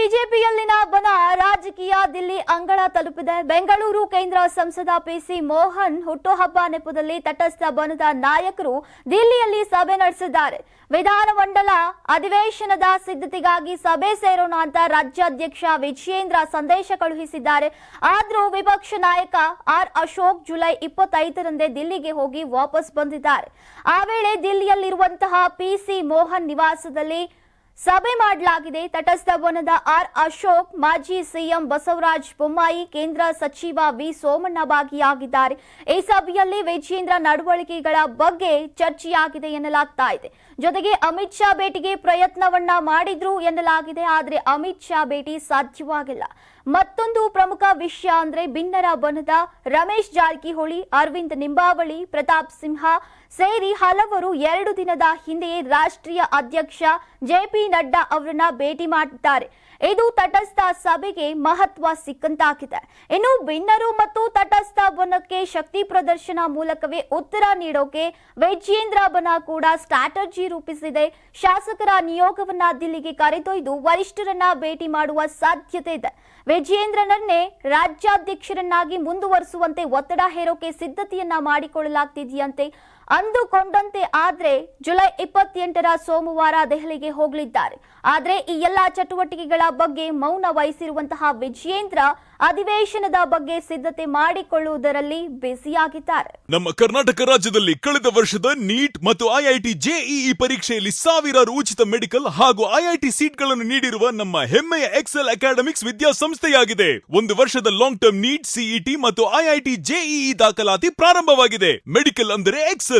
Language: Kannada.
ಬಿಜೆಪಿಯಲ್ಲಿನ ಬನ ರಾಜಕೀಯ ದಿಲ್ಲಿ ಅಂಗಳ ತಲುಪಿದೆ. ಬೆಂಗಳೂರು ಕೇಂದ್ರ ಸಂಸದ ಪಿಸಿ ಮೋಹನ್ ಹುಟ್ಟುಹಬ್ಬ ನೆಪದಲ್ಲಿ ತಟಸ್ಥ ಬನದ ನಾಯಕರು ದಿಲ್ಲಿಯಲ್ಲಿ ಸಭೆ ನಡೆಸಿದ್ದಾರೆ. ವಿಧಾನಮಂಡಲ ಅಧಿವೇಶನದ ಸಿದ್ಧತೆಗಾಗಿ ಸಭೆ ಸೇರೋಣ ಅಂತ ರಾಜ್ಯಾಧ್ಯಕ್ಷ ವಿಜಯೇಂದ್ರ ಸಂದೇಶ ಕಳುಹಿಸಿದ್ದಾರೆ. ಆದರೂ ವಿಪಕ್ಷ ನಾಯಕ ಆರ್ ಅಶೋಕ್ ಜುಲೈ ಇಪ್ಪತ್ತೈದರಂದೇ ದಿಲ್ಲಿಗೆ ಹೋಗಿ ವಾಪಸ್ ಬಂದಿದ್ದಾರೆ. ಆ ವೇಳೆ ದಿಲ್ಲಿಯಲ್ಲಿರುವಂತಹ ಪಿಸಿ ಮೋಹನ್ ನಿವಾಸದಲ್ಲಿ ಸಭೆ ಮಾಡಲಾಗಿದೆ. ತಟಸ್ಥ ಭವನದ ಆರ್. ಅಶೋಕ್, ಮಾಜಿ ಸಿಎಂ ಬಸವರಾಜ ಬೊಮ್ಮಾಯಿ, ಕೇಂದ್ರ ಸಚಿವ ವಿ. ಸೋಮಣ್ಣ ಭಾಗಿಯಾಗಿದ್ದಾರೆ. ಈ ಸಭೆಯಲ್ಲಿ ವಿಜೇಂದ್ರ ನಡವಳಿಕೆಗಳ ಬಗ್ಗೆ ಚರ್ಚೆಯಾಗಿದೆ ಎನ್ನಲಾಗ್ತಾ ಇದೆ. ಜೊತೆಗೆ ಅಮಿತ್ ಶಾ ಭೇಟಿಗೆ ಪ್ರಯತ್ನವನ್ನ ಮಾಡಿದ್ರು ಎನ್ನಲಾಗಿದೆ, ಆದರೆ ಅಮಿತ್ ಶಾ ಭೇಟಿ ಸಾಧ್ಯವಾಗಿಲ್ಲ. ಮತ್ತೊಂದು ಪ್ರಮುಖ ವಿಷಯ ಅಂದ್ರೆ ಬಿನ್ನರ ಬನದ ರಮೇಶ್ ಜಾರಕಿಹೊಳಿ, ಅರವಿಂದ್ ನಿಂಬಾವಳಿ, ಪ್ರತಾಪ್ ಸಿಂಹ ಸೇರಿ ಹಲವರು ಎರಡು ದಿನದ ಹಿಂದೆಯೇ ರಾಷ್ಟ್ರೀಯ ಅಧ್ಯಕ್ಷ ಜೆ ಪಿ ನಡ್ಡಾ ಅವರನ್ನ ಭೇಟಿ ಮಾಡಿದ್ದಾರೆ. ಇದು ತಟಸ್ಥ ಸಭೆಗೆ ಮಹತ್ವ ಸಿಕ್ಕಂತಾಗಿದೆ. ಇನ್ನು ಭಿನ್ನರು ಮತ್ತು ತಟಸ್ಥ ಬನಕ್ಕೆ ಶಕ್ತಿ ಪ್ರದರ್ಶನ ಮೂಲಕವೇ ಉತ್ತರ ನೀಡೋಕೆ ವೈಜೇಂದ್ರ ಬನ ಕೂಡ ಸ್ಟ್ರಾಟಜಿ ರೂಪಿಸಿದೆ. ಶಾಸಕರ ನಿಯೋಗವನ್ನ ದಿಲ್ಲಿಗೆ ಕರೆದೊಯ್ದು ವರಿಷ್ಠರನ್ನ ಭೇಟಿ ಮಾಡುವ ಸಾಧ್ಯತೆ ಇದೆ. ವಿಜಯೇಂದ್ರನನ್ನೇ ರಾಜ್ಯಾಧ್ಯಕ್ಷರನ್ನಾಗಿ ಮುಂದುವರಿಸುವಂತೆ ಒತ್ತಡ ಹೇರೋಕೆ ಸಿದ್ಧತೆಯನ್ನ ಮಾಡಿಕೊಳ್ಳಲಾಗ್ತಿದೆಯಂತೆ ಅಂದುಕೊಂಡಂತೆ ಆದ್ರೆ ಜುಲೈ ಇಪ್ಪತ್ತೆಂಟರ ಸೋಮವಾರ ದೆಹಲಿಗೆ ಹೋಗಲಿದ್ದಾರೆ. ಆದ್ರೆ ಈ ಎಲ್ಲಾ ಚಟುವಟಿಕೆಗಳ ಬಗ್ಗೆ ಮೌನ ವಹಿಸಿರುವಂತಹ ವಿಜಯೇಂದ್ರ ಅಧಿವೇಶನದ ಬಗ್ಗೆ ಸಿದ್ಧತೆ ಮಾಡಿಕೊಳ್ಳುವುದರಲ್ಲಿ ಬ್ಯುಸಿಯಾಗಿದ್ದಾರೆ. ನಮ್ಮ ಕರ್ನಾಟಕ ರಾಜ್ಯದಲ್ಲಿ ಕಳೆದ ವರ್ಷದ ನೀಟ್ ಮತ್ತು ಐಐಟಿ ಜೆಇಇ ಪರೀಕ್ಷೆಯಲ್ಲಿ ಸಾವಿರಾರು ಉಚಿತ ಮೆಡಿಕಲ್ ಹಾಗೂ ಐಐಟಿ ಸೀಟ್ಗಳನ್ನು ನೀಡಿರುವ ನಮ್ಮ ಹೆಮ್ಮೆಯ ಎಕ್ಸೆಲ್ ಅಕಾಡೆಮಿಕ್ಸ್ ವಿದ್ಯಾಸಂಸ್ಥೆಯಾಗಿದೆ. ಒಂದು ವರ್ಷದ ಲಾಂಗ್ ಟರ್ಮ್ ನೀಟ್, ಸಿಇಟಿ ಮತ್ತು ಐಐಟಿ ಜೆಇಇ ದಾಖಲಾತಿ ಪ್ರಾರಂಭವಾಗಿದೆ. ಮೆಡಿಕಲ್ ಅಂದರೆ ಎಕ್ಸೆಲ್.